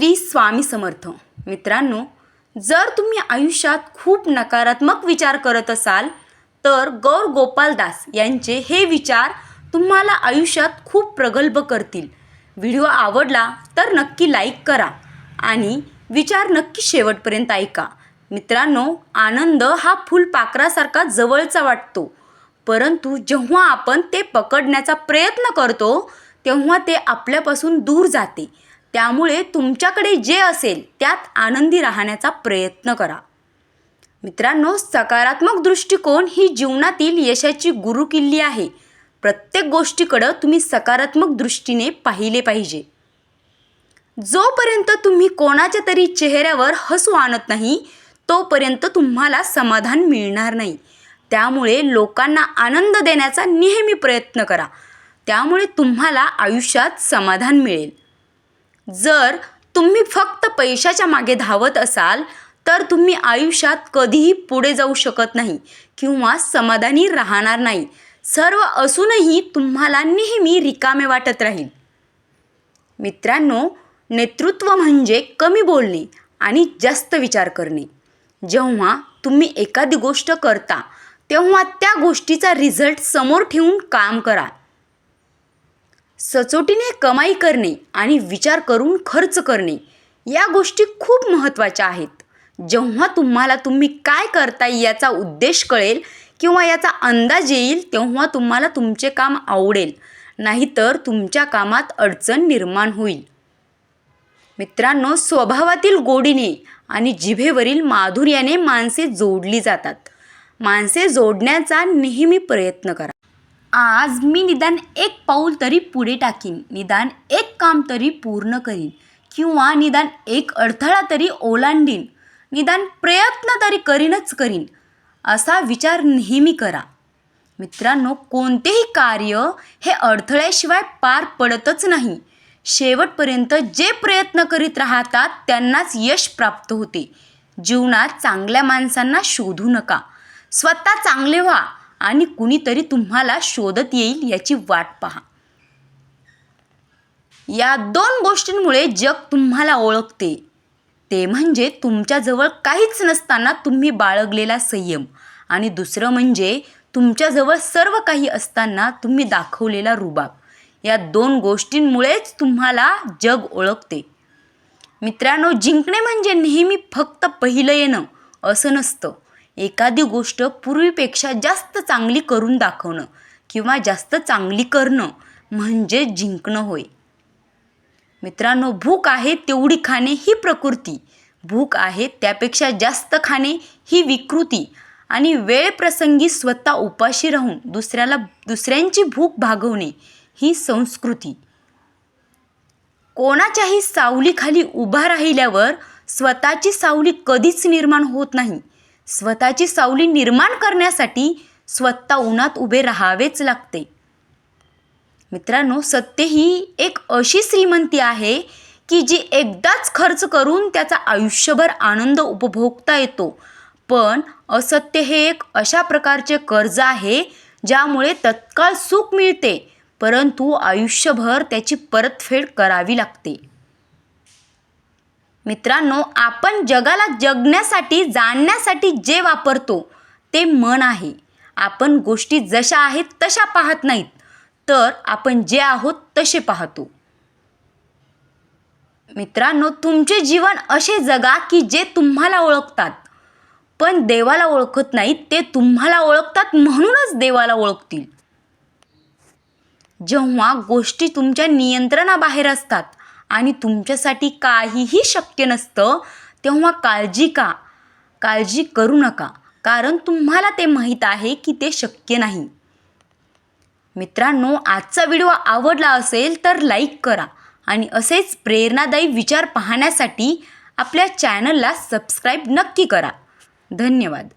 श्री स्वामी समर्थ. मित्रांनो जर तुम्ही आयुष्यात खूप नकारात्मक विचार करत असाल तर गौर गोपालदास यांचे हे विचार तुम्हाला आयुष्यात खूप प्रगल्भ करतील. व्हिडिओ आवडला तर नक्की लाईक करा आणि विचार नक्की शेवटपर्यंत ऐका. मित्रांनो आनंद हा फुलपाखरासारखा जवळचा वाटतो. परंतु जेव्हा आपण ते पकडण्याचा प्रयत्न करतो तेव्हा ते आपल्यापासून दूर जाते. त्यामुळे तुमच्याकडे जे असेल त्यात आनंदी राहण्याचा प्रयत्न करा. मित्रांनो सकारात्मक दृष्टिकोन ही जीवनातील यशाची गुरुकिल्ली आहे. प्रत्येक गोष्टीकडं तुम्ही सकारात्मक दृष्टीने पाहिले पाहिजे. जोपर्यंत तुम्ही कोणाच्या तरी चेहऱ्यावर हसू आणत नाही तोपर्यंत तुम्हाला समाधान मिळणार नाही. त्यामुळे लोकांना आनंद देण्याचा नेहमी प्रयत्न करा. त्यामुळे तुम्हाला आयुष्यात समाधान मिळेल. जर तुम्ही फक्त पैशाच्या मागे धावत असाल तर तुम्ही आयुष्यात कधीही पुढे जाऊ शकत नाही किंवा समाधानी राहणार नाही. सर्व असूनही तुम्हाला नेहमी रिकामे वाटत राहील. मित्रांनो नेतृत्व म्हणजे कमी बोलणे आणि जास्त विचार करणे. जेव्हा तुम्ही एखादी गोष्ट करता तेव्हा त्या गोष्टीचा रिझल्ट समोर ठेवून काम करा. सचोटीने कमाई करणे आणि विचार करून खर्च करणे या गोष्टी खूप महत्त्वाच्या आहेत. जेव्हा तुम्हाला तुम्ही काय करताय याचा उद्देश कळेल किंवा याचा अंदाज येईल तेव्हा तुम्हाला तुमचे काम आवडेल. नाहीतर तुमच्या कामात अडचण निर्माण होईल. मित्रांनो स्वभावातील गोडीने आणि जिभेवरील माधुर्याने माणसे जोडली जातात. माणसे जोडण्याचा नेहमी प्रयत्न करा. आज मी निदान एक पाऊल तरी पुढे टाकीन. निदान एक काम तरी पूर्ण करीन. किंवा निदान एक अडथळा तरी ओलांडीन. निदान प्रयत्न तरी करीनच करीन. असा विचार नेहमी करा. मित्रांनो कोणतेही कार्य हे अडथळ्याशिवाय पार पडतच नाही. शेवटपर्यंत जे प्रयत्न करीत राहतात त्यांनाच यश प्राप्त होते. जीवनात चांगल्या माणसांना शोधू नका. स्वतः चांगले व्हा. आणि कुणीतरी तुम्हाला शोधत येईल याची वाट पहा. या दोन गोष्टींमुळे जग तुम्हाला ओळखते. ते म्हणजे तुमच्याजवळ काहीच नसताना तुम्ही बाळगलेला संयम आणि दुसरं म्हणजे तुमच्याजवळ सर्व काही असताना तुम्ही दाखवलेला रुबाब. या दोन गोष्टींमुळेच तुम्हाला जग ओळखते. मित्रांनो जिंकणे म्हणजे नेहमी फक्त पहिलं येणं असं नसतं. एखादी गोष्ट पूर्वीपेक्षा जास्त चांगली करून दाखवणं किंवा जास्त चांगली करणं म्हणजे जिंकणं होय. मित्रांनो भूक आहे तेवढी खाणे ही प्रकृती. भूक आहे त्यापेक्षा जास्त खाणे ही विकृती. आणि वेळप्रसंगी स्वतः उपाशी राहून दुसऱ्याला दुसऱ्यांची भूक भागवणे ही संस्कृती. कोणाच्याही सावलीखाली उभा राहिल्यावर स्वतःची सावली कधीच निर्माण होत नाही. स्वतःची सावली निर्माण करण्यासाठी स्वतः उन्हात उभे राहावेच लागते. मित्रांनो सत्य ही एक अशी श्रीमंती आहे की जी एकदाच खर्च करून त्याचा आयुष्यभर आनंद उपभोगता येतो. पण असत्य हे एक अशा प्रकारचे कर्ज आहे ज्यामुळे तत्काळ सुख मिळते परंतु आयुष्यभर त्याची परतफेड करावी लागते. मित्रांनो आपण जगाला जगण्यासाठी जाणण्यासाठी जे वापरतो ते मन आहे. आपण गोष्टी जशा आहेत तशा पाहत नाहीत. तर आपण जे आहोत तसे पाहतो. मित्रांनो तुमचे जीवन असे जगा की जे तुम्हाला ओळखतात. पण देवाला ओळखत नाहीत ते तुम्हाला ओळखतात म्हणूनच देवाला ओळखतील. जेव्हा गोष्टी तुमच्या नियंत्रणाबाहेर असतात आणि तुमच्यासाठी काहीही शक्य नसतं तेव्हा काळजी का? काळजी करू नका कारण तुम्हाला ते माहीत आहे की ते शक्य नाही. मित्रांनो आजचा व्हिडिओ आवडला असेल तर लाईक करा आणि असेच प्रेरणादायी विचार पाहण्यासाठी आपल्या चॅनलला सबस्क्राईब नक्की करा. धन्यवाद.